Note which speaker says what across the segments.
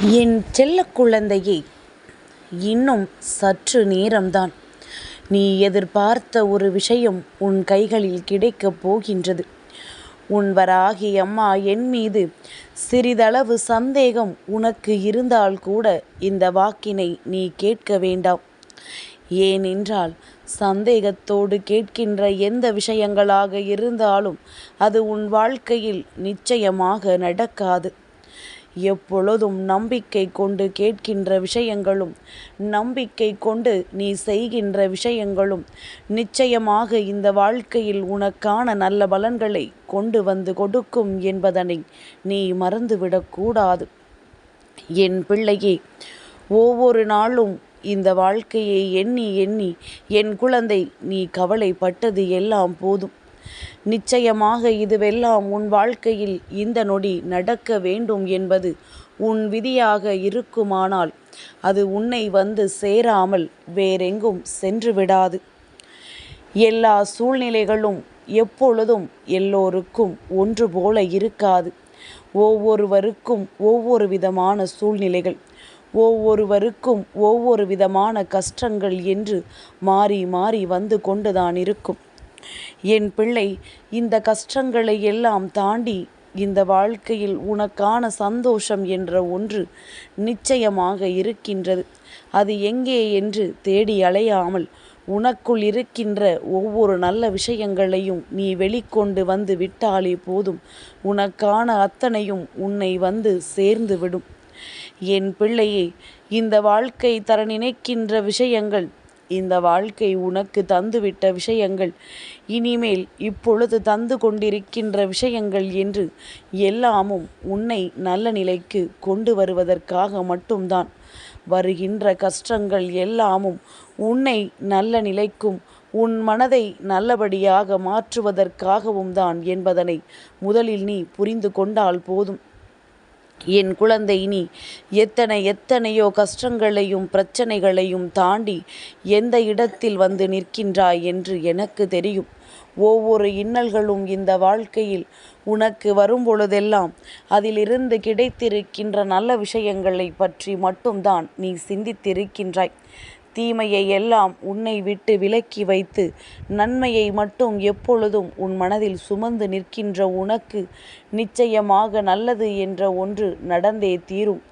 Speaker 1: என் செல்ல குழந்தையே இன்னும் சற்று நேரம்தான். நீ எதிர்பார்த்த ஒரு விஷயம் உன் கைகளில் கிடைக்கப் போகின்றது. உன் வராகி அம்மா என் மீது சிறிதளவு சந்தேகம் உனக்கு இருந்தால் கூட இந்த வாக்கினை நீ கேட்க வேண்டாம். ஏனென்றால் சந்தேகத்தோடு கேட்கின்ற எந்த விஷயங்களாக இருந்தாலும் அது உன் வாழ்க்கையில் நிச்சயமாக நடக்காது. எப்பொழுதும் நம்பிக்கை கொண்டு கேட்கின்ற விஷயங்களும் நம்பிக்கை கொண்டு நீ செய்கின்ற விஷயங்களும் நிச்சயமாக இந்த வாழ்க்கையில் உனக்கான நல்ல பலன்களை கொண்டு வந்து கொடுக்கும் என்பதனை நீ மறந்துவிடக்கூடாது என் பிள்ளையே ஒவ்வொரு நாளும் இந்த வாழ்க்கையை எண்ணி எண்ணி என் குழந்தை நீ கவலைப்பட்டது எல்லாம் போதும். நிச்சயமாக இதுவெல்லாம் உன் வாழ்க்கையில் இந்த நொடி நடக்க வேண்டும் என்பது உன் விதியாக இருக்குமானால் அது உன்னை வந்து சேராமல் வேறெங்கும் சென்று விடாது எல்லா சூழ்நிலைகளும் எப்பொழுதும் எல்லோருக்கும் ஒன்று போல இருக்காது. ஒவ்வொருவருக்கும் ஒவ்வொரு விதமான சூழ்நிலைகள் ஒவ்வொருவருக்கும் ஒவ்வொரு விதமான கஷ்டங்கள் என்று மாறி மாறி வந்து கொண்டுதான் இருக்கும். என் பிள்ளை இந்த கஷ்டங்களை எல்லாம் தாண்டி இந்த வாழ்க்கையில் உனக்கான சந்தோஷம் என்ற ஒன்று நிச்சயமாக இருக்கின்றது. அது எங்கே என்று தேடி அலையாமல் உனக்குள் இருக்கின்ற ஒவ்வொரு நல்ல விஷயங்களையும் நீ வெளிக்கொண்டு வந்து விட்டாலே போதும். உனக்கான அத்தனையும் உன்னை வந்து சேர்ந்து விடும். என் பிள்ளையே இந்த வாழ்க்கை தர நினைக்கின்ற விஷயங்கள் இந்த வாழ்க்கை உனக்கு தந்துவிட்ட விஷயங்கள் இனிமேல் இப்பொழுது தந்து கொண்டிருக்கின்ற விஷயங்கள் என்று எல்லாமும் உன்னை நல்ல நிலைக்கு கொண்டு வருவதற்காக மட்டும்தான். வருகின்ற கஷ்டங்கள் எல்லாமும் உன்னை நல்ல நிலைக்கும் உன் மனதை நல்லபடியாக மாற்றுவதற்காகவும் தான் என்பதனை முதலில் நீ புரிந்து கொண்டால் போதும். என் குழந்தை நீ எத்தனை எத்தனையோ கஷ்டங்களையும் பிரச்சனைகளையும் தாண்டி எந்த இடத்தில் வந்து நிற்கின்றாய் என்று எனக்கு தெரியும். ஒவ்வொரு இன்னல்களும் இந்த வாழ்க்கையில் உனக்கு வரும் பொழுதெல்லாம் அதிலிருந்து கிடைத்திருக்கின்ற நல்ல விஷயங்களை பற்றி மட்டும்தான் நீ சிந்தித்திருக்கின்றாய். தீமையை எல்லாம் உன்னை விட்டு விலக்கி வைத்து நன்மையை மட்டும் எப்பொழுதும் உன் மனதில் சுமந்து நிற்கின்ற உனக்கு நிச்சயமாக நல்லது என்ற ஒன்று நடந்தே தீரும்.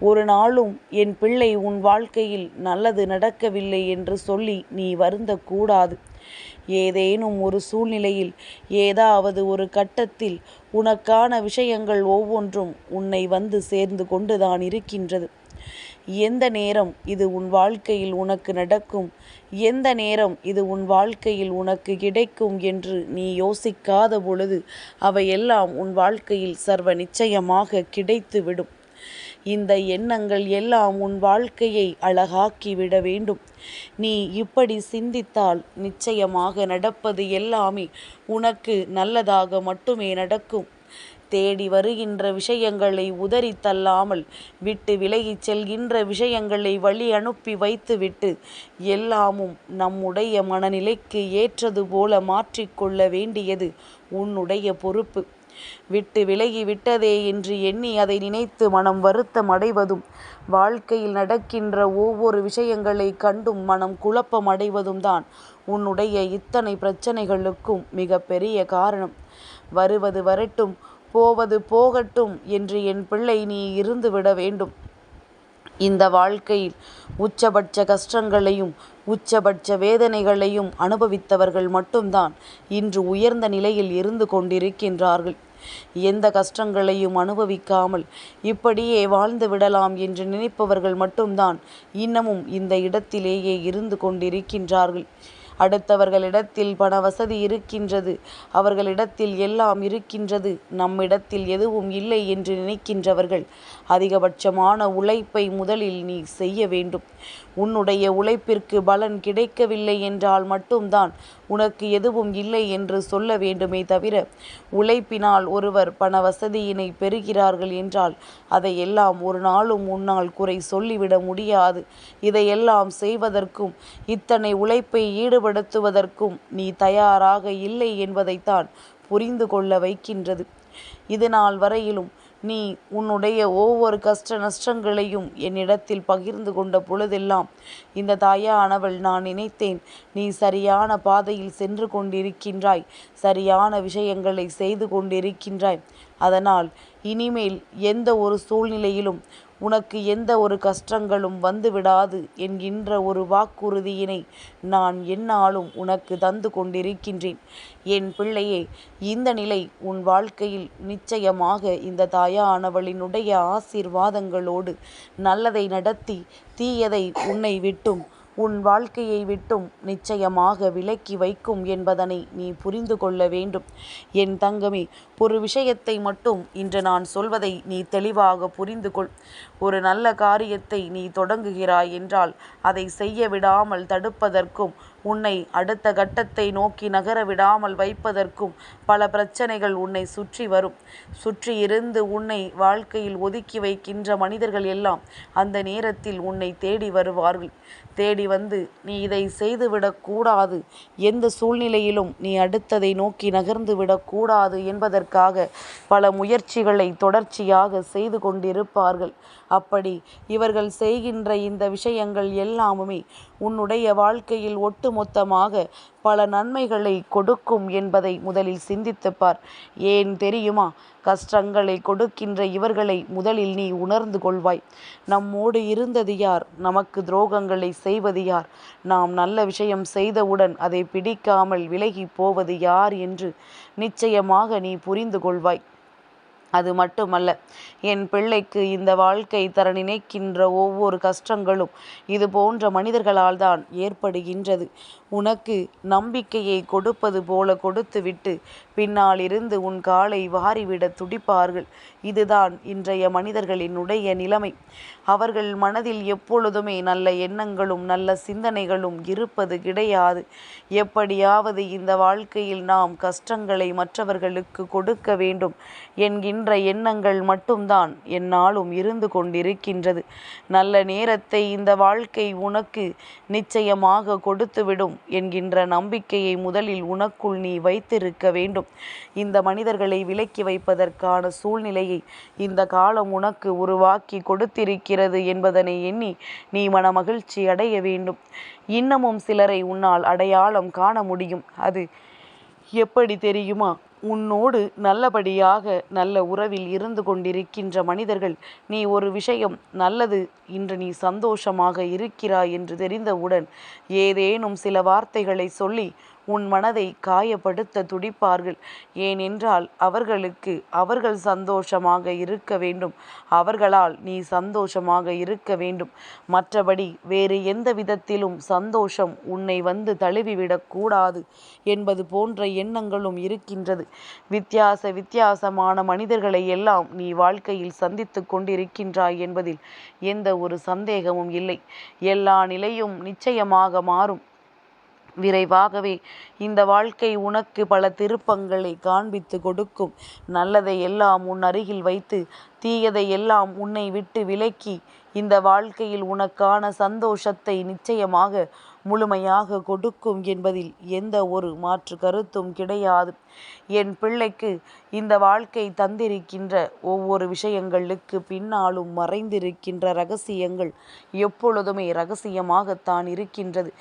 Speaker 1: ஒரு நாளும் என் பிள்ளை உன் வாழ்க்கையில் நல்லது நடக்கவில்லை என்று சொல்லி நீ வருந்தக்கூடாது. ஏதேனும் ஒரு சூழ்நிலையில் ஏதாவது ஒரு கட்டத்தில் உனக்கான விஷயங்கள் ஒவ்வொன்றும் உன்னை வந்து சேர்ந்து கொண்டுதான் இருக்கின்றது. எந்த நேரம் இது உன் வாழ்க்கையில் உனக்கு நடக்கும் எந்த நேரம் இது உன் வாழ்க்கையில் உனக்கு கிடைக்கும் என்று நீ யோசிக்காத பொழுது அவையெல்லாம் உன் வாழ்க்கையில் சர்வ நிச்சயமாக கிடைத்துவிடும். இந்த எண்ணங்கள் எல்லாம் உன் வாழ்க்கையை அழகாக்கிவிட வேண்டும். நீ இப்படி சிந்தித்தால் நிச்சயமாக நடப்பது எல்லாமே உனக்கு நல்லதாக மட்டுமே நடக்கும். தேடி வருகின்ற விஷயங்களை உதறி தள்ளாமல் விட்டு விலகிச் செல்கின்ற விஷயங்களை வழி அனுப்பி வைத்துவிட்டு எல்லாமும் நம்முடைய மனநிலைக்கு ஏற்றது போல மாற்றிக்கொள்ள வேண்டியது உன்னுடைய பொறுப்பு. விட்டு விலகி விட்டதே என்று எண்ணி அதை நினைத்து மனம் வருத்தம் அடைவதும் வாழ்க்கையில் நடக்கின்ற ஒவ்வொரு விஷயங்களை கண்டும் மனம் குழப்பம் அடைவதும் தான் உன்னுடைய இத்தனை பிரச்சனைகளுக்கும் மிக பெரிய காரணம். வருவது வரட்டும் போவது போகட்டும் என்று என் பிள்ளை நீ இருந்துவிட வேண்டும். இந்த வாழ்க்கையில் உச்சபட்ச கஷ்டங்களையும் உச்சபட்ச வேதனைகளையும் அனுபவித்தவர்கள் மட்டும்தான் இன்று உயர்ந்த நிலையில் இருந்து கொண்டிருக்கின்றார்கள். எந்த கஷ்டங்களையும் அனுபவிக்காமல் இப்படியே வாழ்ந்து விடலாம் என்று நினைப்பவர்கள் மட்டும்தான் இன்னமும் இந்த இடத்திலேயே இருந்து கொண்டிருக்கின்றார்கள். அடுத்தவர்களிடத்தில் பண வசதி இருக்கின்றது அவர்களிடத்தில் எல்லாம் இருக்கின்றது நம்மிடத்தில் எதுவும் இல்லை என்று நினைக்கின்றவர்கள் அதிகபட்சமான உழைப்பை முதலில் நீ செய்ய வேண்டும். உன்னுடைய உழைப்பிற்கு பலன் கிடைக்கவில்லை என்றால் மட்டும்தான் உனக்கு எதுவும் இல்லை என்று சொல்ல வேண்டுமே தவிர உழைப்பினால் ஒருவர் பண வசதியினை பெறுகிறார்கள் என்றால் அதையெல்லாம் ஒரு நாளும் உன்னால் குறை சொல்லிவிட முடியாது. இதையெல்லாம் செய்வதற்கும் இத்தனை உழைப்பை ஈடுபடுத்துவதற்கும் நீ தயாராக இல்லை என்பதைத்தான் புரிந்து கொள்ள வைக்கின்றது. இது நாள் வரையிலும் நீ உன்னுடைய ஒவ்வொரு கஷ்ட நஷ்டங்களையும் என்னிடத்தில் பகிர்ந்து கொண்ட பொழுதெல்லாம் இந்த தாயானவள் நான் நினைத்தேன் நீ சரியான பாதையில் சென்று கொண்டிருக்கின்றாய் சரியான விஷயங்களை செய்து கொண்டிருக்கின்றாய். அதனால் இனிமேல் எந்த ஒரு சூழ்நிலையிலும் உனக்கு எந்த ஒரு கஷ்டங்களும் வந்துவிடாது என்கின்ற ஒரு வாக்குறுதியினை நான் எந்நாளும் உனக்கு தந்து கொண்டிருக்கின்றேன். என் பிள்ளையே இந்த நிலை உன் வாழ்க்கையில் நிச்சயமாக இந்த தாயானவளினுடைய ஆசீர்வாதங்களோடு நல்லதை நடத்தி தீயதை உன்னை விட்டும் உன் வாழ்க்கையை விட்டும் நிச்சயமாக விலக்கி வைக்கும் என்பதனை நீ புரிந்து கொள்ள வேண்டும். என் தங்கமே ஒரு விஷயத்தை மட்டும் இன்று நான் சொல்வதை நீ தெளிவாக புரிந்து கொள் ஒரு நல்ல காரியத்தை நீ தொடங்குகிறாய் என்றால் அதை செய்ய விடாமல் தடுப்பதற்கும் உன்னை அடுத்த கட்டத்தை நோக்கி நகர விடாமல் வைப்பதற்கும் பல பிரச்சனைகள் உன்னை சுற்றி வரும். சுற்றி இருந்து உன்னை வாழ்க்கையில் ஒதுக்கி வைக்கின்ற மனிதர்கள் எல்லாம் அந்த நேரத்தில் உன்னை தேடி வருவார்கள். தேடி வந்து நீ இதை செய்துவிடக்கூடாது எந்த சூழ்நிலையிலும் நீ அடுத்ததை நோக்கி நகர்ந்து விடக்கூடாது என்பதற்காக பல முயற்சிகளை தொடர்ச்சியாக செய்து கொண்டிருப்பார்கள். அப்படி இவர்கள் செய்கின்ற இந்த விஷயங்கள் எல்லாமுமே உன்னுடைய வாழ்க்கையில் ஒட்டுமொத்தமாக பல நன்மைகளை கொடுக்கும் என்பதை முதலில் சிந்தித்துப்பார். ஏன் தெரியுமா? கஷ்டங்களை கொடுக்கின்ற இவர்களை முதலில் நீ உணர்ந்து கொள்வாய். நம்மோடு இருந்தது யார்? நமக்கு துரோகங்களை செய்வது யார்? நாம் நல்ல விஷயம் செய்தவுடன் அதை பிடிக்காமல் விலகி போவது யார் என்று நிச்சயமாக நீ புரிந்து கொள்வாய். அது மட்டுமல்ல என் பிள்ளைக்கு இந்த வாழ்க்கை தர நினைக்கின்ற ஒவ்வொரு கஷ்டங்களும் இது போன்ற மனிதர்களால் தான் ஏற்படுகின்றது. உனக்கு நம்பிக்கையை கொடுப்பது போல கொடுத்துவிட்டு பின்னால் இருந்து உன் காலை வாரிவிட துடிப்பார்கள். இதுதான் இன்றைய மனிதர்களினுடைய நிலைமை. அவர்கள் மனதில் எப்பொழுதுமே நல்ல எண்ணங்களும் நல்ல சிந்தனைகளும் இருப்பது கிடையாது. எப்படியாவது இந்த வாழ்க்கையில் நாம் கஷ்டங்களை மற்றவர்களுக்கு கொடுக்க வேண்டும். என்கின்ற எண்ணங்கள் மட்டும்தான் என்னாலும் இருந்து கொண்டிருக்கின்றது. நல்ல நேரத்தை இந்த வாழ்க்கை உனக்கு நிச்சயமாக கொடுத்துவிடும். என்கின்ற நம்பிக்கையை முதலில் உனக்குள் நீ வைத்திருக்க வேண்டும். இந்த மனிதர்களை விலக்கி வைப்பதற்கான சூழ்நிலையை இந்த காலம் உனக்கு உருவாக்கி கொடுத்திருக்கிறது என்பதனை எண்ணி நீ மனமகிழ்ச்சி அடைய வேண்டும். இன்னமும் சிலரை உன்னால் அடையாளம் காண முடியும். அது எப்படி தெரியுமா? உன்னோடு நல்லபடியாக நல்ல உறவில் இருந்து கொண்டிருக்கின்ற மனிதர்கள் நீ ஒரு விஷயம் நல்லது இன்று நீ சந்தோஷமாக இருக்கிறாய் என்று தெரிந்தவுடன் ஏதேனும் சில வார்த்தைகளை சொல்லி உன் மனதை காயப்படுத்த துடிப்பார்கள். ஏனென்றால் அவர்களுக்கு அவர்கள் சந்தோஷமாக இருக்க வேண்டும். அவர்களால் நீ சந்தோஷமாக இருக்க வேண்டும். மற்றபடி வேறு எந்த விதத்திலும் சந்தோஷம் உன்னை வந்து தழுவிவிடக்கூடாது என்பது போன்ற எண்ணங்களும் இருக்கின்றது. வித்தியாச வித்தியாசமான மனிதர்களை எல்லாம் நீ வாழ்க்கையில் சந்தித்து கொண்டிருக்கின்றாய் என்பதில் எந்த ஒரு சந்தேகமும் இல்லை. எல்லா நிலையும் நிச்சயமாக மாறும். விரைவாகவே இந்த வாழ்க்கை உனக்கு பல திருப்பங்களை காண்பித்து கொடுக்கும். நல்லதை எல்லாம் உன் அருகில் வைத்து தீயதை எல்லாம் உன்னை விட்டு விலக்கி இந்த வாழ்க்கையில் உனக்கான சந்தோஷத்தை நிச்சயமாக முழுமையாக கொடுக்கும் என்பதில் எந்த ஒரு மாற்று கருத்தும் கிடையாது. என் பிள்ளைக்கு இந்த வாழ்க்கை தந்திருக்கின்ற ஒவ்வொரு விஷயங்களுக்கு பின்னாலும் மறைந்திருக்கின்ற ரகசியங்கள் எப்பொழுதுமே ரகசியமாகத்தான் இருக்கின்றது.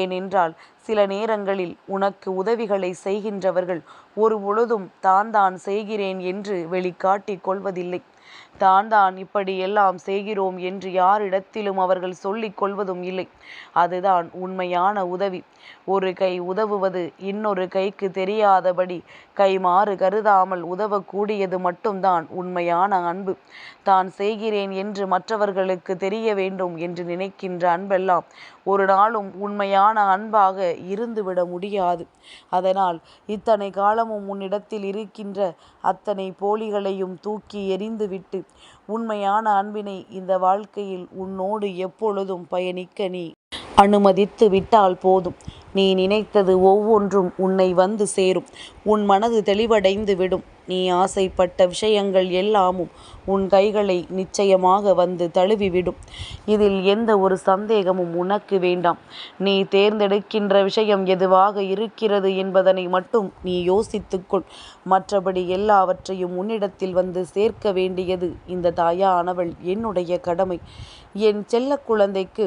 Speaker 1: ஏனென்றால் சில நேரங்களில் உனக்கு உதவிகளை செய்கின்றவர்கள் ஒரு பொழுதும் தான் தான் செய்கிறேன் என்று வெளிக்காட்டிக் கொள்வதில்லை. தான் தான் இப்படியெல்லாம் செய்கிறோம் என்று யாரிடத்திலும் அவர்கள் சொல்லிக் கொள்வதும் இல்லை. அதுதான் உண்மையான உதவி. ஒரு கை உதவுவது இன்னொரு கைக்கு தெரியாதபடி கைமாறு கருதாமல் உதவக்கூடியது மட்டும்தான் உண்மையான அன்பு. தான் செய்கிறேன் என்று மற்றவர்களுக்கு தெரிய வேண்டும் என்று நினைக்கின்ற அன்பெல்லாம் ஒரு நாளும் உண்மையான அன்பாக இருந்துவிட முடியாது. அதனால் இத்தனை காலமும் உன்னிடத்தில் இருக்கின்ற அத்தனை போலிகளையும் தூக்கி எறிந்துவிட்டு உண்மையான அன்பினை இந்த வாழ்க்கையில் உன்னோடு எப்பொழுதும் பயணிக்க நீ அனுமதித்து விட்டால் போதும். நீ நினைத்தது ஒவ்வொன்றும் உன்னை வந்து சேரும். உன் மனது தெளிவடைந்து விடும். நீ ஆசைப்பட்ட விஷயங்கள் எல்லாமும் உன் கைகளை நிச்சயமாக வந்து தழுவிவிடும். இதில் எந்த ஒரு சந்தேகமும் உனக்கு வேண்டாம். நீ தேர்ந்தெடுக்கின்ற விஷயம் எதுவாக இருக்கிறது என்பதனை மட்டும் நீ யோசித்துக்கொள். மற்றபடி எல்லாவற்றையும் உன்னிடத்தில் வந்து சேர்க்க வேண்டியது இந்த தாயானவள் என்னுடைய கடமை. என் செல்ல குழந்தைக்கு